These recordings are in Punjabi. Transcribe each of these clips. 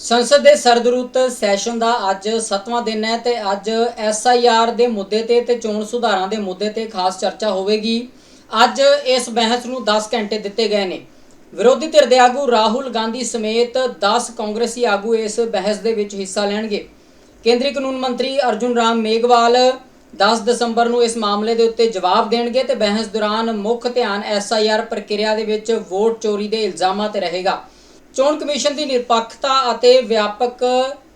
ਸੰਸਦ ਦੇ ਸਰਦਰੁੱਤ ਸੈਸ਼ਨ ਦਾ ਅੱਜ 7ਵਾਂ ਦਿਨ ਹੈ ਤੇ ਅੱਜ ਐਸਆਈਆਰ ਦੇ ਮੁੱਦੇ ਤੇ ਤੇ ਚੋਣ ਸੁਧਾਰਾਂ ਦੇ ਮੁੱਦੇ ਤੇ ਖਾਸ ਚਰਚਾ ਹੋਵੇਗੀ। ਅੱਜ ਇਸ ਬਹਿਸ ਨੂੰ 10 ਘੰਟੇ ਦਿੱਤੇ ਗਏ ਨੇ। ਵਿਰੋਧੀ ਧਿਰ ਦੇ ਆਗੂ ਰਾਹੁਲ ਗਾਂਧੀ ਸਮੇਤ 10 ਕਾਂਗਰਸੀ ਆਗੂ ਇਸ ਬਹਿਸ ਦੇ ਵਿੱਚ ਹਿੱਸਾ ਲੈਣਗੇ। ਕੇਂਦਰੀ ਕਾਨੂੰਨ ਮੰਤਰੀ ਅਰਜੁਨ ਰਾਮ ਮੇਘਵਾਲ 10 ਦਸੰਬਰ ਨੂੰ ਇਸ ਮਾਮਲੇ ਦੇ ਉੱਤੇ ਜਵਾਬ ਦੇਣਗੇ ਤੇ ਬਹਿਸ ਦੌਰਾਨ ਮੁੱਖ ਧਿਆਨ ਐਸਆਈਆਰ ਪ੍ਰਕਿਰਿਆ ਦੇ ਵਿੱਚ ਵੋਟ ਚੋਰੀ ਦੇ ਇਲਜ਼ਾਮਾਂ ਤੇ ਰਹੇਗਾ। ਚੋਣ ਕਮਿਸ਼ਨ ਦੀ ਨਿਰਪੱਖਤਾ ਅਤੇ ਵਿਆਪਕ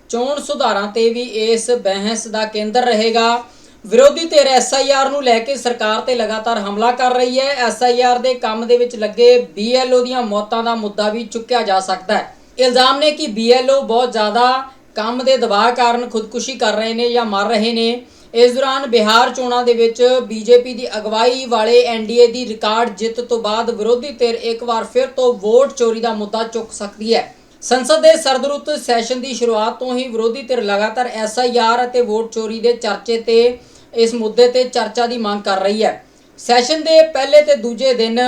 ਚੋਣ ਸੁਧਾਰਾਂ ਤੇ ਵੀ ਇਸ ਬਹਿਸ ਦਾ ਕੇਂਦਰ ਰਹੇਗਾ। ਵਿਰੋਧੀ ਧਿਰ ਐਸਆਈਆਰ ਨੂੰ ਲੈ ਕੇ ਸਰਕਾਰ ਤੇ ਲਗਾਤਾਰ ਹਮਲਾ ਕਰ ਰਹੀ ਹੈ। ਐਸਆਈਆਰ ਦੇ ਕੰਮ ਦੇ ਵਿੱਚ ਲੱਗੇ ਬੀਐਲਓ ਦੀਆਂ ਮੌਤਾਂ ਦਾ ਮੁੱਦਾ ਵੀ ਚੁੱਕਿਆ ਜਾ ਸਕਦਾ ਹੈ। ਇਲਜ਼ਾਮ ਨੇ ਕਿ ਬੀਐਲਓ ਬਹੁਤ ਜ਼ਿਆਦਾ ਕੰਮ ਦੇ ਦਬਾਅ ਕਾਰਨ ਖੁਦਕੁਸ਼ੀ ਕਰ ਰਹੇ ਨੇ ਜਾਂ ਮਰ ਰਹੇ ਨੇ। ਇਸ ਦੌਰਾਨ ਬਿਹਾਰ ਚੋਣਾਂ ਦੇ ਵਿੱਚ ਬੀਜੇਪੀ ਦੀ ਅਗਵਾਈ ਵਾਲੇ ਐਨਡੀਏ ਦੀ ਰਿਕਾਰਡ ਜਿੱਤ ਤੋਂ ਬਾਅਦ ਵਿਰੋਧੀ ਧਿਰ ਇੱਕ ਵਾਰ ਫਿਰ ਤੋਂ ਵੋਟ ਚੋਰੀ ਦਾ ਮੁੱਦਾ ਚੁੱਕ ਸਕਦੀ ਹੈ। ਸੰਸਦ ਦੇ ਸਰਦਰੁੱਤ ਸੈਸ਼ਨ ਦੀ ਸ਼ੁਰੂਆਤ ਤੋਂ ਹੀ ਵਿਰੋਧੀ ਧਿਰ ਲਗਾਤਾਰ ਐਸਆਈਆਰ ਅਤੇ ਵੋਟ ਚੋਰੀ ਦੇ ਚਰਚੇ ਤੇ, ਇਸ ਮੁੱਦੇ ਤੇ ਚਰਚਾ ਦੀ ਮੰਗ ਕਰ ਰਹੀ ਹੈ। ਸੈਸ਼ਨ ਦੇ ਪਹਿਲੇ ਤੇ ਦੂਜੇ ਦਿਨ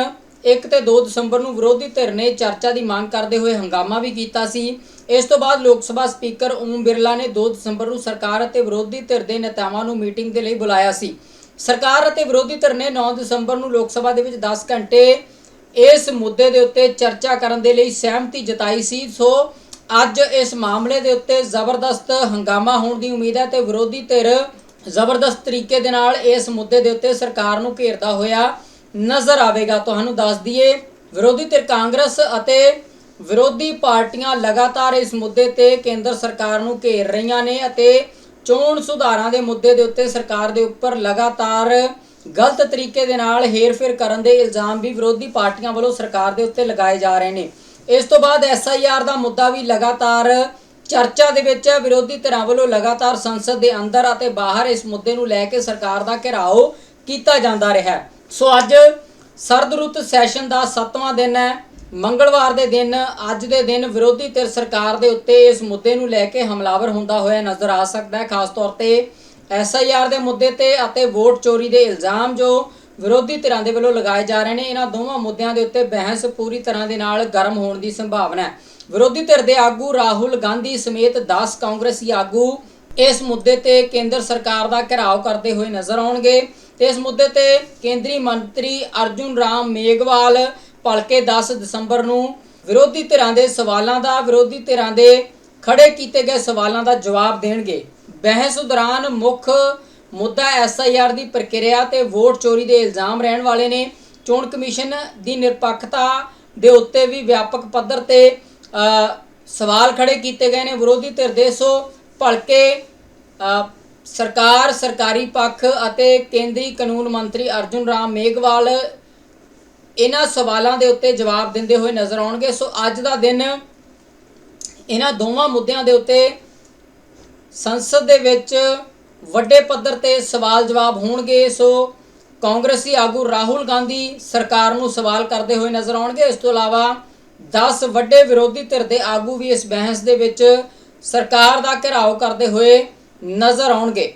1 ਤੇ 2 ਦਸੰਬਰ ਨੂੰ ਵਿਰੋਧੀ ਧਿਰ ਨੇ ਚਰਚਾ ਦੀ ਮੰਗ ਕਰਦੇ ਹੋਏ ਹੰਗਾਮਾ ਵੀ ਕੀਤਾ ਸੀ। ਇਸ ਤੋਂ ਬਾਅਦ ਲੋਕ ਸਭਾ ਸਪੀਕਰ ਓਮ ਬਿਰਲਾ ਨੇ 2 ਦਸੰਬਰ ਨੂੰ ਸਰਕਾਰ ਅਤੇ ਵਿਰੋਧੀ ਧਿਰ ਦੇ ਨੇਤਾਵਾਂ ਨੂੰ ਮੀਟਿੰਗ ਦੇ ਲਈ ਬੁਲਾਇਆ ਸੀ। ਸਰਕਾਰ ਅਤੇ ਵਿਰੋਧੀ ਧਿਰ ਨੇ 9 ਦਸੰਬਰ ਨੂੰ ਲੋਕ ਸਭਾ ਦੇ ਵਿੱਚ 10 ਘੰਟੇ ਇਸ ਮੁੱਦੇ ਦੇ ਉੱਤੇ ਚਰਚਾ ਕਰਨ ਦੇ ਲਈ ਸਹਿਮਤੀ ਜਤਾਈ ਸੀ। ਸੋ ਅੱਜ ਇਸ ਮਾਮਲੇ ਦੇ ਉੱਤੇ ਜ਼ਬਰਦਸਤ ਹੰਗਾਮਾ ਹੋਣ ਦੀ ਉਮੀਦ ਹੈ ਤੇ ਵਿਰੋਧੀ ਧਿਰ ਜ਼ਬਰਦਸਤ ਤਰੀਕੇ ਦੇ ਨਾਲ ਇਸ ਮੁੱਦੇ ਦੇ ਉੱਤੇ ਸਰਕਾਰ ਨੂੰ ਘੇਰਦਾ ਹੋਇਆ ਨਜ਼ਰ ਆਵੇਗਾ। ਤੁਹਾਨੂੰ ਦੱਸ ਦਈਏ, ਵਿਰੋਧੀ ਧਿਰ ਕਾਂਗਰਸ ਅਤੇ ਵਿਰੋਧੀ ਪਾਰਟੀਆਂ ਲਗਾਤਾਰ ਇਸ ਮੁੱਦੇ ਤੇ ਕੇਂਦਰ ਸਰਕਾਰ ਨੂੰ ਘੇਰ ਰਹੀਆਂ ਨੇ ਅਤੇ ਚੋਣ ਸੁਧਾਰਾਂ ਦੇ ਮੁੱਦੇ ਦੇ ਉੱਤੇ ਸਰਕਾਰ ਦੇ ਉੱਪਰ ਲਗਾਤਾਰ ਗਲਤ ਤਰੀਕੇ ਦੇ ਨਾਲ ਹੇਰਫੇਰ ਕਰਨ ਦੇ ਇਲਜ਼ਾਮ ਵੀ ਵਿਰੋਧੀ ਪਾਰਟੀਆਂ ਵੱਲੋਂ ਸਰਕਾਰ ਦੇ ਉੱਤੇ ਲਗਾਏ ਜਾ ਰਹੇ ਨੇ। ਇਸ ਤੋਂ ਬਾਅਦ ਐਸਆਈਆਰ ਦਾ ਮੁੱਦਾ ਵੀ ਲਗਾਤਾਰ ਚਰਚਾ ਦੇ ਵਿੱਚ ਹੈ। ਵਿਰੋਧੀ ਧਿਰਾਂ ਵੱਲੋਂ ਲਗਾਤਾਰ ਸੰਸਦ ਦੇ ਅੰਦਰ ਅਤੇ ਬਾਹਰ ਇਸ ਮੁੱਦੇ ਨੂੰ ਲੈ ਕੇ ਸਰਕਾਰ ਦਾ ਘਿਰਾਓ ਕੀਤਾ ਜਾਂਦਾ ਰਿਹਾ ਹੈ। ਸੋ ਅੱਜ ਸਰਦ ਰੁੱਤ ਸੈਸ਼ਨ ਦਾ 7ਵਾਂ ਦਿਨ ਹੈ। ਮੰਗਲਵਾਰ ਦੇ ਦਿਨ, ਅੱਜ ਦੇ ਦਿਨ ਵਿਰੋਧੀ ਧਿਰ ਸਰਕਾਰ ਦੇ ਉੱਤੇ ਇਸ ਮੁੱਦੇ ਨੂੰ ਲੈ ਕੇ ਹਮਲਾਵਰ ਹੁੰਦਾ ਹੋਇਆ ਨਜ਼ਰ ਆ ਸਕਦਾ ਹੈ। ਖਾਸ ਤੌਰ ਤੇ ਐਸਆਈਆਰ ਦੇ ਮੁੱਦੇ ਤੇ ਅਤੇ ਵੋਟ ਚੋਰੀ ਦੇ ਇਲਜ਼ਾਮ ਜੋ ਵਿਰੋਧੀ ਧਿਰਾਂ ਦੇ ਵੱਲੋਂ ਲਗਾਏ ਜਾ ਰਹੇ ਨੇ, ਇਹਨਾਂ ਦੋਵਾਂ ਮੁੱਦਿਆਂ ਦੇ ਉੱਤੇ ਬਹਿਸ ਪੂਰੀ ਤਰ੍ਹਾਂ ਦੇ ਨਾਲ ਗਰਮ ਹੋਣ ਦੀ ਸੰਭਾਵਨਾ ਹੈ। ਵਿਰੋਧੀ ਧਿਰ ਦੇ ਆਗੂ ਰਾਹੁਲ ਗਾਂਧੀ ਸਮੇਤ 10 ਕਾਂਗਰਸੀ ਆਗੂ ਇਸ ਮੁੱਦੇ ਤੇ ਕੇਂਦਰ ਸਰਕਾਰ ਦਾ ਘਿਰਾਓ ਕਰਦੇ ਹੋਏ ਨਜ਼ਰ ਆਉਣਗੇ। ਤੇ ਇਸ ਮੁੱਦੇ ਤੇ ਕੇਂਦਰੀ ਮੰਤਰੀ ਅਰਜੁਨ ਰਾਮ ਮੇਘਵਾਲ ਭਲਕੇ 10 ਦਸੰਬਰ ਨੂੰ ਵਿਰੋਧੀ ਧਿਰਾਂ ਦੇ ਸਵਾਲਾਂ ਦਾ, ਵਿਰੋਧੀ ਧਿਰਾਂ ਦੇ ਖੜੇ ਕੀਤੇ ਗਏ ਸਵਾਲਾਂ ਦਾ ਜਵਾਬ ਦੇਣਗੇ। ਬਹਿਸ ਦੌਰਾਨ ਮੁੱਖ ਮੁੱਦਾ ਐਸਆਈਆਰ ਦੀ ਪ੍ਰਕਿਰਿਆ ਤੇ ਵੋਟ ਚੋਰੀ ਦੇ ਇਲਜ਼ਾਮ ਰਹਿਣ ਵਾਲੇ ਨੇ। ਚੋਣ ਕਮਿਸ਼ਨ ਦੀ ਨਿਰਪੱਖਤਾ ਦੇ ਉੱਤੇ ਵੀ ਵਿਆਪਕ ਪੱਧਰ ਤੇ ਸਵਾਲ ਖੜੇ ਕੀਤੇ ਗਏ ਨੇ ਵਿਰੋਧੀ ਧਿਰ ਦੇ। ਸੋ ਭਲਕੇ ਸਰਕਾਰ, ਸਰਕਾਰੀ ਪੱਖ ਅਤੇ ਕੇਂਦਰੀ ਕਾਨੂੰਨ ਮੰਤਰੀ ਅਰਜੁਨ ਰਾਮ ਮੇਘਵਾਲ ਇਹਨਾਂ ਸਵਾਲਾਂ ਦੇ ਉੱਤੇ ਜਵਾਬ ਦਿੰਦੇ ਹੋਏ ਨਜ਼ਰ ਆਉਣਗੇ। ਸੋ ਅੱਜ ਦਾ ਦਿਨ ਇਹਨਾਂ ਦੋਵਾਂ ਮੁੱਦਿਆਂ ਦੇ ਉੱਤੇ ਸੰਸਦ ਦੇ ਵਿੱਚ ਵੱਡੇ ਪੱਧਰ ਤੇ ਸਵਾਲ ਜਵਾਬ ਹੋਣਗੇ। ਸੋ ਕਾਂਗਰਸੀ ਆਗੂ ਰਾਹੁਲ ਗਾਂਧੀ ਸਰਕਾਰ ਨੂੰ ਸਵਾਲ ਕਰਦੇ ਹੋਏ ਨਜ਼ਰ ਆਉਣਗੇ। ਇਸ ਤੋਂ ਇਲਾਵਾ 10 ਵੱਡੇ ਵਿਰੋਧੀ ਧਿਰ ਦੇ ਆਗੂ ਵੀ ਇਸ ਬਹਿਸ ਦੇ ਵਿੱਚ ਸਰਕਾਰ ਦਾ ਘਿਰਾਓ ਕਰਦੇ ਹੋਏ ਨਜ਼ਰ ਆਉਣਗੇ।